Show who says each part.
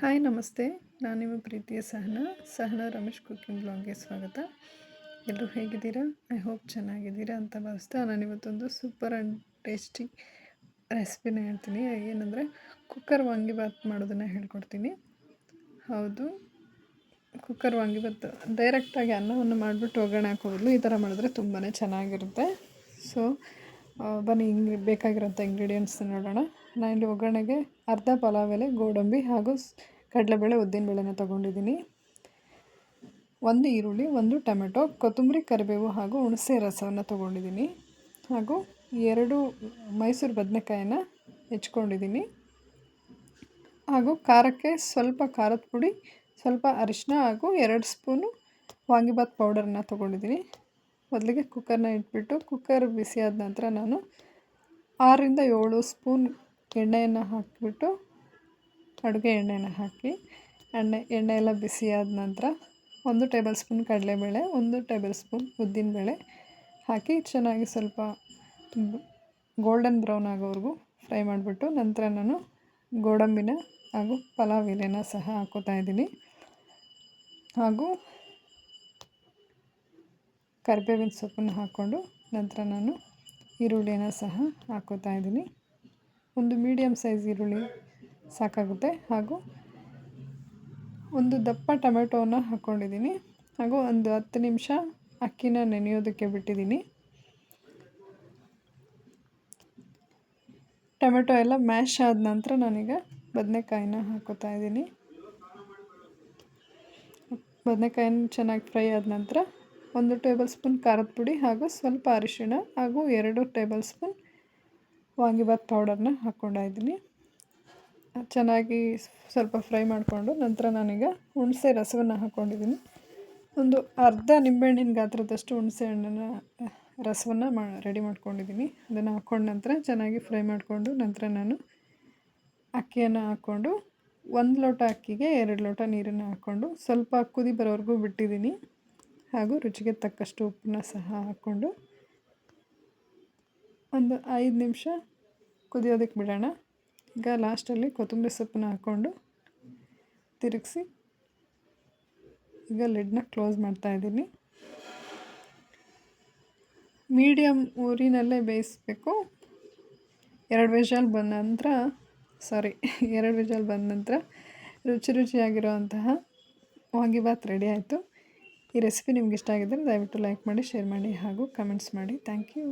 Speaker 1: Hi, ನಮಸ್ತೆ. ನಾನು ನಿಮ್ಮ ಪ್ರೀತಿಯ ಸಹನ. ಸಹನ ರಮೇಶ್ ಕುಕಿಂಗ್ ಬ್ಲಾಗ್ಗೆ ಸ್ವಾಗತ. ಎಲ್ಲರೂ ಹೇಗಿದ್ದೀರಾ? ಐ ಹೋಪ್ ಚೆನ್ನಾಗಿದ್ದೀರಾ ಅಂತ ಭಾವಿಸ್ತಾ ನಾನು ಇವತ್ತೊಂದು ಸೂಪರ್ ಆ್ಯಂಡ್ ಟೇಸ್ಟಿ ರೆಸಿಪಿನ ಹೇಳ್ತೀನಿ. ಏನಂದರೆ, ಕುಕ್ಕರ್ ವಾಂಗಿಬಾತ್ ಮಾಡೋದನ್ನು ಹೇಳ್ಕೊಡ್ತೀನಿ. ಹೌದು. ಕುಕ್ಕರ್ ವಾಂಗಿಬಾತ್ ಡೈರೆಕ್ಟಾಗಿ ಅನ್ನವನ್ನು ಮಾಡಿಬಿಟ್ಟು ಒಗ್ಗರಣೆ ಹಾಕೋಬದಲು ಈ ಥರ ಮಾಡಿದ್ರೆ ತುಂಬಾ ಚೆನ್ನಾಗಿರುತ್ತೆ. ಸೊ ಬನ್ನಿ ಇಂಗ್ ಬೇಕಾಗಿರೋಂಥ ಇಂಗ್ರೀಡಿಯೆಂಟ್ಸ್ ನೋಡೋಣ. ನಾನಿಲ್ಲಿ ಒಗ್ಗರಣೆಗೆ ಅರ್ಧ ಪಲಾವ್ ಎಲೆ, ಗೋಡಂಬಿ ಹಾಗೂ ಕಡಲೆಬೇಳೆ ಉದ್ದಿನಬೇಳೆನ ತೊಗೊಂಡಿದ್ದೀನಿ. ಒಂದು ಈರುಳ್ಳಿ, ಒಂದು ಟೊಮೆಟೊ, ಕೊತ್ತಂಬರಿ, ಕರಿಬೇವು ಹಾಗೂ ಹುಣಸೆ ರಸವನ್ನು ತೊಗೊಂಡಿದ್ದೀನಿ. ಹಾಗೂ ಎರಡು ಮೈಸೂರು ಬದನೆಕಾಯಿನ ಹೆಚ್ಕೊಂಡಿದ್ದೀನಿ. ಹಾಗೂ ಖಾರಕ್ಕೆ ಸ್ವಲ್ಪ ಖಾರದ ಪುಡಿ, ಸ್ವಲ್ಪ ಅರಿಶಿನ ಹಾಗೂ ಎರಡು ಸ್ಪೂನು ವಾಂಗಿಬಾತ್ ಪೌಡರನ್ನ ತೊಗೊಂಡಿದ್ದೀನಿ. ಮೊದಲಿಗೆ ಕುಕ್ಕರ್ನ ಇಟ್ಬಿಟ್ಟು ಕುಕ್ಕರ್ ಬಿಸಿಯಾದ ನಂತರ ನಾನು ಆರರಿಂದ ಏಳು ಸ್ಪೂನ್ ಎಣ್ಣೆಯನ್ನು ಹಾಕಿಬಿಟ್ಟು ಅಡುಗೆ ಎಣ್ಣೆನ ಹಾಕಿ, ಎಣ್ಣೆ ಎಣ್ಣೆ ಎಲ್ಲ ಬಿಸಿಯಾದ ನಂತರ ಒಂದು ಟೇಬಲ್ ಸ್ಪೂನ್ ಕಡಲೆಬೇಳೆ, ಒಂದು ಟೇಬಲ್ ಸ್ಪೂನ್ ಉದ್ದಿನಬೇಳೆ ಹಾಕಿ ಚೆನ್ನಾಗಿ ಸ್ವಲ್ಪ ಗೋಲ್ಡನ್ ಬ್ರೌನ್ ಆಗೋವರೆಗೂ ಫ್ರೈ ಮಾಡಿಬಿಟ್ಟು ನಂತರ ನಾನು ಗೋಡಂಬಿನ ಹಾಗೂ ಪಲಾವ್ ಎಲೆನ ಸಹ ಹಾಕೋತಾ ಇದ್ದೀನಿ. ಹಾಗೂ ಕರಿಬೇವಿನ ಸೊಪ್ಪನ್ನು ಹಾಕ್ಕೊಂಡು ನಂತರ ನಾನು ಈರುಳ್ಳಿನ ಸಹ ಹಾಕೋತಾ ಇದ್ದೀನಿ. ಒಂದು ಮೀಡಿಯಮ್ ಸೈಜ್ ಈರುಳ್ಳಿ ಸಾಕಾಗುತ್ತೆ. ಹಾಗೂ ಒಂದು ದಪ್ಪ ಟೊಮೆಟೋನ ಹಾಕ್ಕೊಂಡಿದ್ದೀನಿ ಹಾಗೂ ಒಂದು ಹತ್ತು ನಿಮಿಷ ಅಕ್ಕಿನ ನೆನೆಯೋದಕ್ಕೆ ಬಿಟ್ಟಿದ್ದೀನಿ. ಟೊಮೆಟೊ ಎಲ್ಲ ಮ್ಯಾಶ್ ಆದ ನಂತರ ನಾನೀಗ ಬದನೆಕಾಯಿನ ಹಾಕೋತಾ ಇದ್ದೀನಿ. ಬದನೆಕಾಯಿನ ಚೆನ್ನಾಗಿ ಫ್ರೈ ಆದ ನಂತರ ಒಂದು ಟೇಬಲ್ ಸ್ಪೂನ್ ಖಾರದ ಪುಡಿ ಹಾಗೂ ಸ್ವಲ್ಪ ಅರಿಶಿಣ ಹಾಗೂ ಎರಡು ಟೇಬಲ್ ಸ್ಪೂನ್ ವಾಂಗಿಬಾತ್ ಪೌಡರ್ನ ಹಾಕ್ಕೊಂಡಿದ್ದೀನಿ ಚೆನ್ನಾಗಿ ಸ್ವಲ್ಪ ಫ್ರೈ ಮಾಡಿಕೊಂಡು ನಂತರ ನಾನೀಗ ಹುಣಸೆ ರಸವನ್ನು ಹಾಕ್ಕೊಂಡಿದ್ದೀನಿ ಒಂದು ಅರ್ಧ ನಿಂಬೆಹಣ್ಣಿನ ಗಾತ್ರದಷ್ಟು ಹುಣಸೆ ಹಣ್ಣನ್ನು, ರಸವನ್ನು ಮಾ ರೆಡಿ ಮಾಡ್ಕೊಂಡಿದ್ದೀನಿ. ಅದನ್ನು ಹಾಕ್ಕೊಂಡ ನಂತರ ಚೆನ್ನಾಗಿ ಫ್ರೈ ಮಾಡಿಕೊಂಡು ನಂತರ ನಾನು ಅಕ್ಕಿಯನ್ನು ಹಾಕ್ಕೊಂಡು ಒಂದು ಲೋಟ ಅಕ್ಕಿಗೆ ಎರಡು ಲೋಟ ನೀರನ್ನು ಹಾಕ್ಕೊಂಡು ಸ್ವಲ್ಪ ಕುದಿ ಬರೋವರೆಗೂ ಬಿಟ್ಟಿದ್ದೀನಿ. ಹಾಗೂ ರುಚಿಗೆ ತಕ್ಕಷ್ಟು ಉಪ್ಪನ್ನ ಸಹ ಹಾಕ್ಕೊಂಡು ಒಂದು ಐದು ನಿಮಿಷ ಕುದಿಯೋದಕ್ಕೆ ಬಿಡೋಣ. ಈಗ ಲಾಸ್ಟಲ್ಲಿ ಕೊತ್ತಂಬರಿ ಸೊಪ್ಪನ್ನ ಹಾಕ್ಕೊಂಡು ತಿರುಗಿಸಿ ಈಗ ಲೆಡ್ನ ಕ್ಲೋಸ್ ಮಾಡ್ತಾಯಿದ್ದೀನಿ ಮೀಡಿಯಮ್ ಊರಿನಲ್ಲೇ ಬೇಯಿಸ್ಬೇಕು. ಎರಡು ವಿಷಲ್ ಬಂದ ನಂತರ, ಸಾರಿ, ಎರಡು ವಿಷಲ್ ಬಂದ ನಂತರ ರುಚಿ ರುಚಿಯಾಗಿರುವಂತಹ ವಾಂಗಿಬಾತ್ ರೆಡಿ ಆಯಿತು. ಈ ರೆಸಿಪಿ ನಿಮ್ಗೆ ಇಷ್ಟ ಆಗಿದ್ದರೆ ದಯವಿಟ್ಟು ಲೈಕ್ ಮಾಡಿ, ಶೇರ್ ಮಾಡಿ ಹಾಗೂ ಕಮೆಂಟ್ಸ್ ಮಾಡಿ. Thank you.